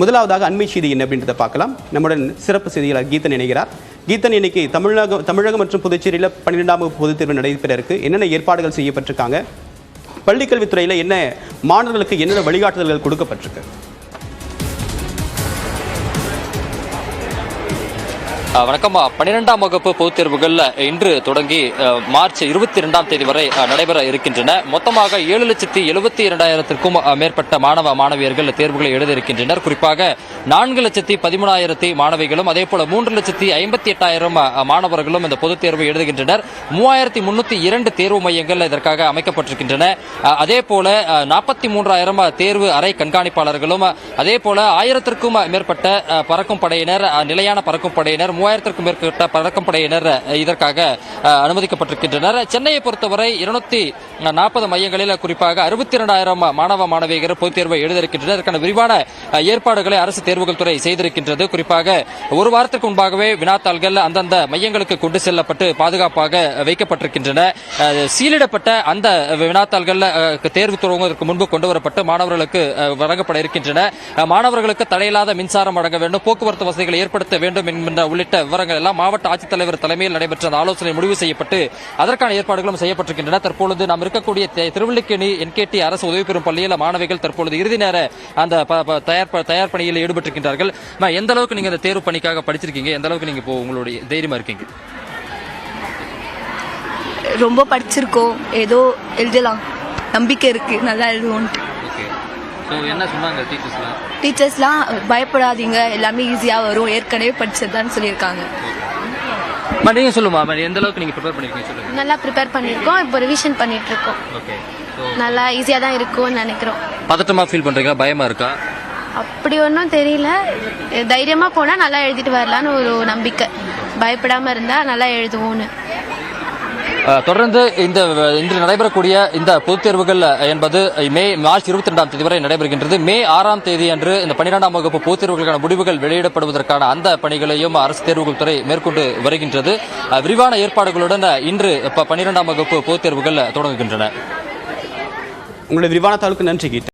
முதலாவதாக அண்மை செய்தி என்ன அப்படின்றத பார்க்கலாம். நம்முடன் சிறப்பு செய்தியாளர் கீதன் இணைகிறார். கீதன் இன்னைக்கு தமிழக தமிழகம் மற்றும் புதுச்சேரியில் பன்னிரெண்டாம் வகுப்பு பொதுத் தேர்வு நடைபெற இருக்கு என்னென்ன ஏற்பாடுகள் செய்யப்பட்டிருக்காங்க? பள்ளிக்கல்வித்துறையில் என்ன மாணவர்களுக்கு என்னென்ன வழிகாட்டுதல்கள் கொடுக்கப்பட்டிருக்கு? வணக்கம் பன்னிரெண்டாம் வகுப்பு பொதுத் தேர்வுகள் இன்று தொடங்கி மார்ச் இருபத்தி இரண்டாம் தேதி வரை நடைபெற இருக்கின்றன. மொத்தமாக ஏழு லட்சத்தி எழுபத்தி இரண்டாயிரத்திற்கும் மேற்பட்ட மாணவ மாணவியர்கள் தேர்வுகளை எழுத இருக்கின்றனர். குறிப்பாக நான்கு லட்சத்தி பதிமூணாயிரத்தி மாணவிகளும் அதே போல மூன்று லட்சத்தி ஐம்பத்தி எட்டாயிரம் மாணவர்களும் இந்த பொதுத் தேர்வு எழுதுகின்றனர். மூவாயிரத்தி முன்னூத்தி இரண்டு தேர்வு மையங்கள் இதற்காக அமைக்கப்பட்டிருக்கின்றன. அதே போல நாற்பத்தி மூன்றாயிரம் தேர்வு அறை கண்காணிப்பாளர்களும் அதே போல ஆயிரத்திற்கும் மேற்பட்ட பறக்கும் படையினர் நிலையான பறக்கும் படையினர் மூவாயிரத்திற்கும் மேற்பட்ட பறக்கும் படையினர் இதற்காக அனுமதிக்கப்பட்டிருக்கின்றனர். சென்னையை பொறுத்தவரை இருநூத்தி நாற்பது மையங்களில் குறிப்பாக அறுபத்தி இரண்டாயிரம் மாணவ மாணவியர் பொதுத் தேர்வை எழுத இருக்கின்றனர் இதற்கான விரிவான ஏற்பாடுகளை அரசு தேர்வுகள் துறை செய்திருக்கின்றது. குறிப்பாக ஒரு வாரத்திற்கு முன்பாகவே வினாத்தாள்கள் அந்தந்த மையங்களுக்கு கொண்டு செல்லப்பட்டு பாதுகாப்பாக வைக்கப்பட்டிருக்கின்றன. சீலிடப்பட்ட அந்த வினாத்தாள்கள் தேர்வு துவங்குவதற்கு முன்பு கொண்டு வரப்பட்டு மாணவர்களுக்கு வழங்கப்பட இருக்கின்றன. மாணவர்களுக்கு தடையில்லாத மின்சாரம் வழங்க வேண்டும் போக்குவரத்து வசதிகளை ஏற்படுத்த வேண்டும் என்கின்ற உள்ளிட்ட விவரங்கள் எல்லாம் மாவட்ட ஆட்சித்தலைவர் தலைமையில் நடைபெற்ற அந்த ஆலோசனை முடிவு செய்யப்பட்டு அதற்கான ஏற்பாடுகளும் செய்யப்பட்டிருக்கின்றன. தற்பொழுது நாம் இருக்கக்கூடிய தெ- என்கேடி அரசு உதவி பெறும் பள்ளியில் மாணவிகள் தற்பொழுது இறுதி நேர அந்த தயார் தயார் பணியில் ஈடுபட்டிருக்கின்றார்கள். எந்த அளவுக்கு நீங்க இந்த தேர்வு பணிக்காக படிச்சிருக்கீங்க? எந்த அளவுக்கு நீங்க இப்போ உங்களுடைய தைரியமா இருக்கீங்க? ரொம்ப படிச்சிருக்கோம். ஏதோ எழுதலாம். நம்பிக்கை இருக்கு. நல்லா எழுதுவோம் ஸோ என்ன சொன்னாங்க டீச்சர்ஸ்லாம் டீச்சர்ஸ்லாம் பயப்படாதீங்க எல்லாமே ஈஸியாக வரும். ஏற்கனவே படிச்சதுதான் சொல்லியிருக்காங்க. நீங்க சொல்லுமா? எந்த அளவுக்கு நீங்க ப்ரிப்பேர் பண்ணிருக்கீங்க சொல்லுங்க. நல்லா ப்ரிப்பேர் பண்ணியிருக்கோம் இப்போ ரிவிஷன் பண்ணிட்டு இருக்கோம் ஓகே நல்லா ஈஸியாக தான் இருக்கும்னு நினைக்கிறோம். பதட்டமா ஃபீல் பண்றீங்களா? பயமா இருக்கா? அப்படி ஒன்றும் தெரியல. தைரியமாக போனால் நல்லா எழுதிட்டு வரலான்னு ஒரு நம்பிக்கை. பயப்படாமல் இருந்தால் நல்லா எழுதுவோன்னு அஹ், தொடர்ந்து இந்த இன்று நடைபெறக்கூடிய இந்த பொதுத் தேர்வுகள் என்பது மே மார்ச் இருபத்தி ரெண்டாம் தேதி வரை நடைபெறுகின்றது. மே ஆறாம் தேதி அன்று இந்த பன்னிரெண்டாம் வகுப்பு பொதுத் தேர்வுகளுக்கான முடிவுகள் வெளியிடப்படுவதற்கான அந்த பணிகளையும் அரசு தேர்வுகள் துறை மேற்கொண்டு வருகின்றது. விரிவான ஏற்பாடுகளுடன் இன்று பன்னிரெண்டாம் வகுப்பு பொதுத் தேர்வுகள் தொடங்குகின்றன. உங்களுடைய விரிவான தாளுக்கு நன்றி கீதன்